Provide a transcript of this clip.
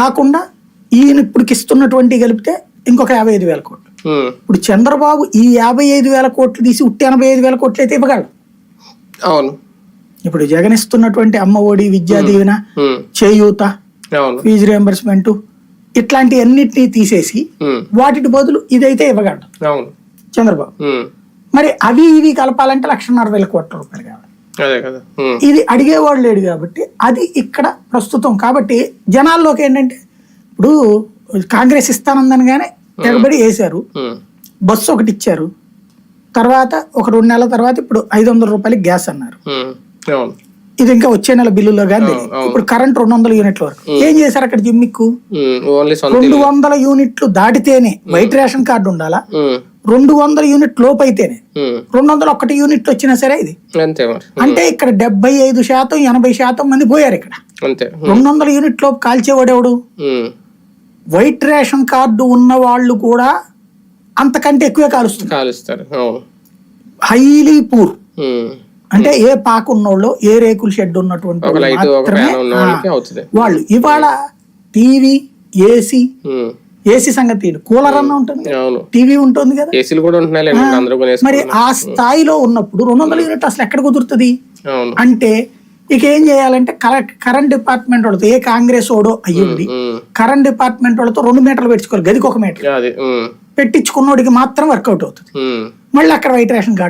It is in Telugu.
కాకుండా ఈయన ఇప్పటికి ఇస్తున్నటువంటి కలిపితే ఇంకొక యాభై ఐదు వేల కోట్లు. ఇప్పుడు చంద్రబాబు ఈ యాభై ఐదు వేల కోట్లు తీసి ఉట్టి ఎనభై ఐదు వేల కోట్లు అయితే ఇవ్వగలడు. అవును. ఇప్పుడు జగన్ ఇస్తున్నటువంటి అమ్మ ఒడి విద్యా దీవెన చేయూత ఫీజు రియంబర్స్మెంట్ ఇట్లాంటి అన్నిటినీ తీసేసి ఉమ్, వాటి బదులు ఇదైతే ఇవ్వగలడు చంద్రబాబు. మరి అవి ఇవి కలపాలంటే లక్షన్నర వేల కోట్ల రూపాయలు కావాలి. ఇది అడిగేవాడు లేడు కాబట్టి అది ఇక్కడ ప్రస్తుతం. కాబట్టి జనాల్లోకి ఏంటంటే ఇప్పుడు కాంగ్రెస్ ఇస్తానందనగానే ఎగబడి వేశారు. బస్సు ఒకటి ఇచ్చారు. తర్వాత ఒక రెండు నెలల తర్వాత ఇప్పుడు ఐదు వందల రూపాయలకి గ్యాస్ అన్నారు. ఇది ఇంకా వచ్చే నెల బిల్లులో కానీ. ఇప్పుడు కరెంట్ రెండు వందల యూనిట్ల వరకు. ఏం చేశారు అక్కడ జిమ్మిక్కు? రెండు. వందల యూనిట్లు దాటితేనే వైట్ రేషన్ కార్డు ఉండాలా? రెండు వందల యూనిట్ లోపు అయితేనే రెండు వందల ఒకటి యూనిట్ వచ్చినా సరే ఇది. అంటే ఇక్కడ డెబ్బై ఐదు శాతం ఎనభై శాతం మంది పోయారు ఇక్కడ. రెండు వందల యూనిట్ లోపు కాల్చేవాడెవడు వైట్ రేషన్ కార్డు ఉన్న వాళ్ళు కూడా అంతకంటే ఎక్కువే కాలుస్తారు. Highly poor. అంటే ఏ పాక ఉన్నోళ్ళు ఏ రేకుల షెడ్ ఉన్నటువంటి వాళ్ళు మాత్రమే, ఇవాళ టీవీ ఏసీ ఏసీ సంగతి. కూలర్ అన్న ఉంటుంది టీవీ ఉంటుంది కదా. ఏసీలు కూడా ఉంటున్నాయి మరి ఆ స్థాయిలో ఉన్నప్పుడు రెండు వందల యూనిట్ అసలు ఎక్కడ కుదురుతుంది? అంటే ఇక ఏం చేయాలంటే కరెక్ట్ కరెంట్ డిపార్ట్మెంట్ వాళ్ళతో ఏ కాంగ్రెస్ ఓడో అయ్యుండి ఉమ్, కరెంట్ డిపార్ట్మెంట్ వాళ్ళతో రెండు మీటర్లు పెట్టుకోవాలి గదికి ఒక మీటర్. పెట్టించుకున్నోడికి మాత్రం వర్కౌట్ అవుతుంది. మళ్ళీ అక్కడ వైట్ రేషన్ కార్డు